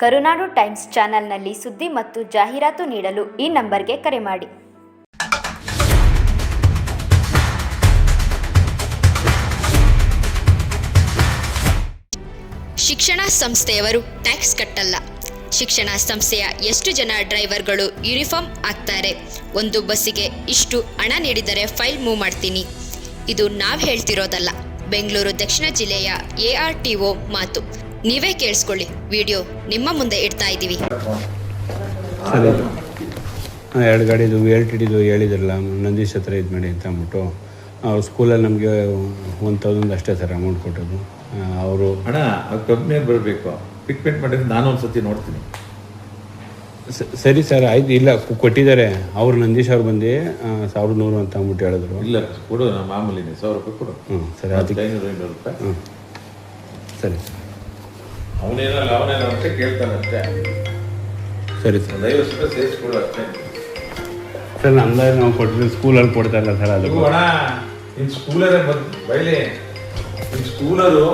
ಕರುನಾಡು times ಚಾನೆಲ್ನಲ್ಲಿ ಸುದ್ದಿ ಮತ್ತು ಜಾಹೀರಾತು ನೀಡಲು ಈ ನಂಬರ್ಗೆ ಕರೆ ಮಾಡಿ. ಶಿಕ್ಷಣ ಸಂಸ್ಥೆಯವರು ಟ್ಯಾಕ್ಸ್ ಕಟ್ಟಲ್ಲ. ಶಿಕ್ಷಣ ಸಂಸ್ಥೆಯ ಎಷ್ಟು ಜನ ಡ್ರೈವರ್ಗಳು ಯೂನಿಫಾರ್ಮ್ ಆಗ್ತಾರೆ ಒಂದು ಬಸ್ಸಿಗೆ ಇಷ್ಟು ಹಣ ನೀಡಿದರೆ ಫೈಲ್ ಮೂವ್ ಮಾಡ್ತೀನಿ. ಇದು ನಾವು ಹೇಳ್ತಿರೋದಲ್ಲ. ಬೆಂಗಳೂರು ದಕ್ಷಿಣ ಜಿಲ್ಲೆಯ ಎ ಆರ್ ಟಿ ಮಾತು. ನೀವೇ ಕೇಳಿಸ್ಕೊಳ್ಳಿ. ವಿಡಿಯೋ ನಿಮ್ಮ ಮುಂದೆ ಇಡ್ತಾ ಇದ್ದೀವಿ. ಸರಿ ಎರಡು ಗಾಡಿದು ವಿ ಎಲ್ ಟಿ ಡಿದು ಹೇಳಿದ್ರಲ್ಲ ನಂದೀಶ್ ಹತ್ರ ಇದು ಮಾಡಿ ಅಂತ ಅಂದ್ಬಿಟ್ಟು ಅವ್ರು ಸ್ಕೂಲಲ್ಲಿ ನಮಗೆ ಒನ್ ತೌಸಂಡ್ ಅಷ್ಟೇ ಸರ್ ಅಮೌಂಟ್ ಕೊಟ್ಟದ್ದು. ಅವರು ಅಣ್ಣ ಕಂಪ್ನಿಯಲ್ಲಿ ಬರಬೇಕು. ಪಿಕ್ಮೆಂಟ್ ಮಾಡಿದ್ರೆ ನಾನು ಒಂದ್ಸತಿ ನೋಡ್ತೀನಿ. ಸರಿ ಸರ್ ಆಯ್ತು. ಇಲ್ಲ ಕೊಟ್ಟಿದ್ದಾರೆ. ಅವ್ರು ನಂದೀಶ್ ಅವ್ರು ಬಂದು ಸಾವಿರದ ನೂರು ಅಂತ ಅಂದ್ಬಿಟ್ಟು ಹೇಳಿದ್ರು. ಇಲ್ಲ ಕೊಡು ಮಾಮೂಲಿ ಮಾಮೂಲಿನೇ. ಸಾವಿರ ರೂಪಾಯಿ ಕೊಡು. ಹ್ಞೂ ಸರಿ ಅದಕ್ಕೆ ಐನೂರು ಐನೂರು ರೂಪಾಯಿ. ಹ್ಞೂ ಸರಿ ಸರ್. ಅವನೇನಲ್ಲ ಅವನೇನೋ ಅಂತ ಕೇಳ್ತಾನಷ್ಟೇ ಸರಿ ಸರ್. ಒಂದು ಐವತ್ತು ರೂಪಾಯಿ ಸೇರಿಸ್ಕೊಡು ಅಷ್ಟೇ. ಸರ್ ನಮ್ದು ನಾವು ಕೊಟ್ಟಿದ್ದು ಸ್ಕೂಲಲ್ಲಿ ಕೊಡ್ತಾರಲ್ಲ ಸರ್ ಅದು. ಅಣ್ಣ ನಿನ್ ಸ್ಕೂಲರೇ ಬಂದು ಬೈಲಿ. ನಿನ್ ಸ್ಕೂಲರು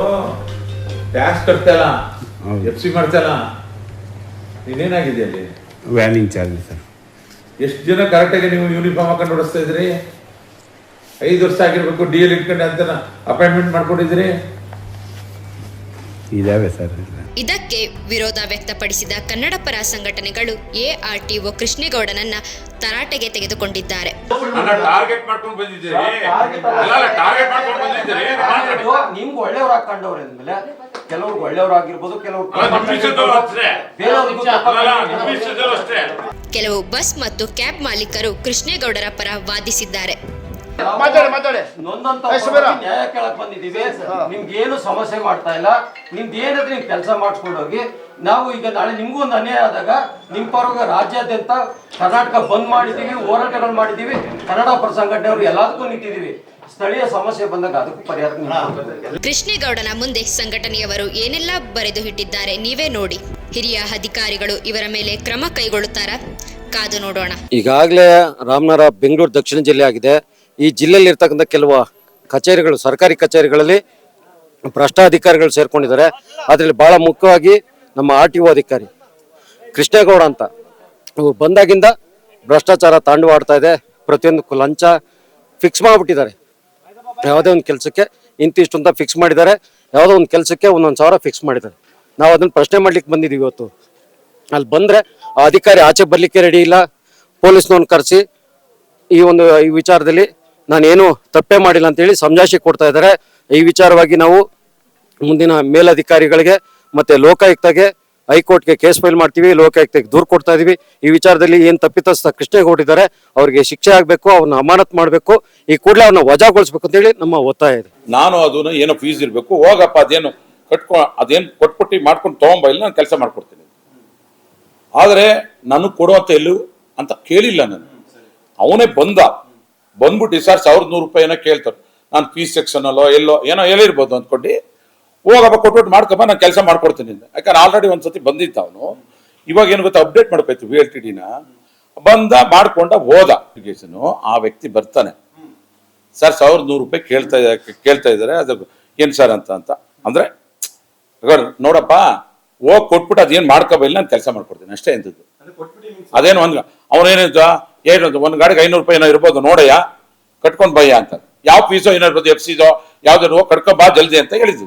ಟ್ಯಾಕ್ಸ್ ಕಟ್ತಲ್ಲ ಹೌದು. ಎಫ್ ಸಿ ಮಾಡ್ತಲ್ಲ ನೀನೇನಾಗಿದೆ ಅಲ್ಲಿ? ವ್ಯಾನಿಂಗ್ ಚಾರ್ಜ್ ಸರ್. ಎಷ್ಟು ಜನ ಕರೆಕ್ಟಾಗಿ ನೀವು ಯೂನಿಫಾರ್ಮ್ ಹಾಕೊಂಡು ಓಡಿಸ್ತಾ ಇದ್ರಿ? ಐದು ವರ್ಷ ಆಗಿರ್ಬೇಕು ಡಿ ಎಲ್ ಇಟ್ಕೊಂಡು ಅಂತ ಅಪಾಯಿಂಟ್ಮೆಂಟ್ ಮಾಡ್ಕೊಂಡಿದ್ರಿ ಇದಾವೆ ಸರ್ ಇದಕ್ಕೆ ವಿರೋಧ ವ್ಯಕ್ತಪಡಿಸಿದ ಕನ್ನಡ ಪರ ಸಂಘಟನೆಗಳು ಎ ಆರ್ ಟಿ ಒ ಕೃಷ್ಣೇಗೌಡನನ್ನ ತರಾಟೆಗೆ ತೆಗೆದುಕೊಂಡಿದ್ದಾರೆ. ಟಾರ್ಗೆಟ್ ಮಾಡ್ಕೊಂಡು ನಿಮ್ಗೆ ಅಂದ್ಮೇಲೆ ಕೆಲವ್ರು ಕೆಲವು ಬಸ್ ಮತ್ತು ಕ್ಯಾಬ್ ಮಾಲೀಕರು ಕೃಷ್ಣೇಗೌಡರ ಪರ ವಾದಿಸಿದ್ದಾರೆ. ನೊಂದಂತ ನ್ಯಾಯ ಕೇಳಕ್ ಬಂದಿದ್ದೀವಿ. ನಿಮ್ಗೆ ಏನು ಸಮಸ್ಯೆ ಮಾಡ್ತಾ ಇಲ್ಲ. ನಿಮ್ದು ಏನಾದ್ರೆ ನೀವು ಕೆಲಸ ಮಾಡಿಸ್ಕೊಂಡೋಗಿ ನಾವು ಈಗ ನಾಳೆ ನಿಮ್ಗೂ ಒಂದು ಅನ್ಯಾಯ ಆದಾಗ ನಿಮ್ ಪರವಾಗ ರಾಜ್ಯಾದ್ಯಂತ ಕರ್ನಾಟಕ ಬಂದ್ ಮಾಡಿದೀವಿ ಹೋರಾಟಗಳು ಮಾಡಿದೀವಿ ಕನ್ನಡ ಪರ ಸಂಘಟನೆಯವರು ಎಲ್ಲದಕ್ಕೂ ನಿಂತಿದೀವಿ ಸ್ಥಳೀಯ ಸಮಸ್ಯೆ ಬಂದಾಗ ಅದಕ್ಕೂ ಪರಿಹಾರ. ಕೃಷ್ಣೇಗೌಡನ ಮುಂದೆ ಸಂಘಟನೆಯವರು ಏನೆಲ್ಲ ಬರೆದು ಇಟ್ಟಿದ್ದಾರೆ ನೀವೇ ನೋಡಿ. ಹಿರಿಯ ಅಧಿಕಾರಿಗಳು ಇವರ ಮೇಲೆ ಕ್ರಮ ಕೈಗೊಳ್ಳುತ್ತಾರ? ಕಾದು ನೋಡೋಣ. ಈಗಾಗಲೇ ರಾಮನಗರ ಬೆಂಗಳೂರು ದಕ್ಷಿಣ ಜಿಲ್ಲೆ ಆಗಿದೆ. ಈ ಜಿಲ್ಲೆಯಲ್ಲಿ ಇರ್ತಕ್ಕಂಥ ಕೆಲವು ಕಚೇರಿಗಳು, ಸರ್ಕಾರಿ ಕಚೇರಿಗಳಲ್ಲಿ ಭ್ರಷ್ಟಾಧಿಕಾರಿಗಳು ಸೇರ್ಕೊಂಡಿದ್ದಾರೆ. ಅದರಲ್ಲಿ ಬಹಳ ಮುಖ್ಯವಾಗಿ ನಮ್ಮ ಆರ್ ಟಿ ಒ ಅಧಿಕಾರಿ ಕೃಷ್ಣೇಗೌಡ ಅಂತ. ಇವ್ರು ಬಂದಾಗಿಂದ ಭ್ರಷ್ಟಾಚಾರ ತಾಂಡವಾಡ್ತಾ ಇದೆ. ಪ್ರತಿಯೊಂದು ಲಂಚ ಫಿಕ್ಸ್ ಮಾಡಿಬಿಟ್ಟಿದ್ದಾರೆ. ಯಾವುದೇ ಒಂದು ಕೆಲಸಕ್ಕೆ ಇಂತಿಷ್ಟು ಅಂತ ಫಿಕ್ಸ್ ಮಾಡಿದ್ದಾರೆ. ಯಾವುದೋ ಒಂದು ಕೆಲಸಕ್ಕೆ ಒಂದೊಂದು ಸಾವಿರ ಫಿಕ್ಸ್ ಮಾಡಿದ್ದಾರೆ. ನಾವು ಅದನ್ನು ಪ್ರಶ್ನೆ ಮಾಡ್ಲಿಕ್ಕೆ ಬಂದಿದ್ದೀವಿ ಇವತ್ತು. ಅಲ್ಲಿ ಬಂದರೆ ಆ ಅಧಿಕಾರಿ ಆಚೆ ಬರಲಿಕ್ಕೆ ರೆಡಿ ಇಲ್ಲ. ಪೊಲೀಸ್ನವ್ನ ಕರೆಸಿ ಈ ಒಂದು ಈ ವಿಚಾರದಲ್ಲಿ ನಾನೇನು ತಪ್ಪೇ ಮಾಡಿಲ್ಲ ಅಂತೇಳಿ ಸಮಜಾಯಿಷಿ ಕೊಡ್ತಾ ಇದ್ದಾರೆ. ಈ ವಿಚಾರವಾಗಿ ನಾವು ಮುಂದಿನ ಮೇಲಧಿಕಾರಿಗಳಿಗೆ ಮತ್ತೆ ಲೋಕಾಯುಕ್ತಗೆ, ಹೈಕೋರ್ಟ್ಗೆ ಕೇಸ್ ಫೈಲ್ ಮಾಡ್ತೀವಿ ಲೋಕಾಯುಕ್ತಕ್ಕೆ ದೂರು ಕೊಡ್ತಾ ಇದೀವಿ. ಈ ವಿಚಾರದಲ್ಲಿ ಏನ್ ತಪ್ಪಿತಸ್ಥ ಕೃಷ್ಣೇಗೌಡಿದ್ದಾರೆ ಅವ್ರಿಗೆ ಶಿಕ್ಷೆ ಆಗಬೇಕು, ಅವ್ರನ್ನ ಅಮಾನತ್ ಮಾಡಬೇಕು, ಈ ಕೂಡಲೇ ಅವ್ರನ್ನ ವಜಾಗೊಳಿಸ್ಬೇಕು ಅಂತೇಳಿ ನಮ್ಮ ಒತ್ತಾಯ ಇದೆ. ನಾನು ಅದನ್ನು ಏನೋ ಫೀಸ್ ಇರಬೇಕು, ಹೋಗಪ್ಪ, ಅದೇನು ಕಟ್ಕೊ, ಅದೇನು ಕೊಟ್ಬಿಟ್ಟು ಮಾಡ್ಕೊಂಡು ತೊಗೊಂಬ ಇಲ್ಲ, ನಾನು ಕೆಲಸ ಮಾಡ್ಕೊಡ್ತೀನಿ. ಆದರೆ ನನಗೆ ಕೊಡುವಂತ ಎಲ್ಲೂ ಅಂತ ಕೇಳಿಲ್ಲ ನಾನು. ಅವನೇ ಬಂದ. ಬಂದ್ಬಿಟ್ಟು ಸರ್ ಸಾವಿರದ ನೂರು ರೂಪಾಯಿ ಏನೋ ಕೇಳ್ತಾರೆ. ನಾನು ಫೀಸ್ ಸೆಕ್ಷನ್ ಅಲ್ಲೋ ಎಲ್ಲೋ ಏನೋ ಹೇಳಿರ್ಬೋದು ಅಂದ್ಕೊಂಡು ಹೋಗಪ್ಪ ಕೊಟ್ಬಿಟ್ಟು ಮಾಡ್ಕಪ್ಪ ನಾನು ಕೆಲಸ ಮಾಡ್ಕೊಡ್ತೀನಿ ಯಾಕಂದ್ರೆ ಆಲ್ರೆಡಿ ಒಂದ್ಸತಿ ಬಂದಿದ್ದ ಅವನು. ಇವಾಗ ಏನು ಗೊತ್ತಾ ಅಪ್ಡೇಟ್ ಮಾಡ್ಬೇಕು ವಿ ಎಲ್ ಟಿ ಡಿನ ಬಂದ ಮಾಡ್ಕೊಂಡ ಹೋದ ಅಪ್ಲಿಕೇಶನ್ ಆ ವ್ಯಕ್ತಿ ಬರ್ತಾನೆ. ಸರ್ ಸಾವಿರದ ನೂರು ರೂಪಾಯಿ ಕೇಳ್ತಾ ಕೇಳ್ತಾ ಇದ್ದಾರೆ. ಅದು ಏನು ಸರ್ ಅಂತ ಅಂತ. ಅಂದ್ರೆ ನೋಡಪ್ಪ ಹೋಗಿ ಕೊಟ್ಬಿಟ್ಟು ಅದೇನು ಮಾಡ್ಕೋಬಲ್ಲ ನಾನು ಕೆಲಸ ಮಾಡ್ಕೊಡ್ತೀನಿ. ಅಷ್ಟೇ ಎಂತದ್ದು. ಅದೇನು ಅಂದ್ರೆ ಅವನೇನಿದ್ದ ಏನು ಒಂದು ಗಾಡಿಗೆ ಐನೂರು ರೂಪಾಯಿ ಏನೋ ಇರ್ಬೋದು, ನೋಡಯ್ಯ, ಕಟ್ಕೊಂಡು ಬಯ್ಯ ಅಂತ. ಯಾವ ಫೀಸೋ ಏನೋ ಇರ್ಬೋದು ಎಫ್ ಸಿದೋ ಯಾವ್ದಾರು ಬಾ ಜಲ್ದಿ ಅಂತ ಹೇಳಿದ್ದು.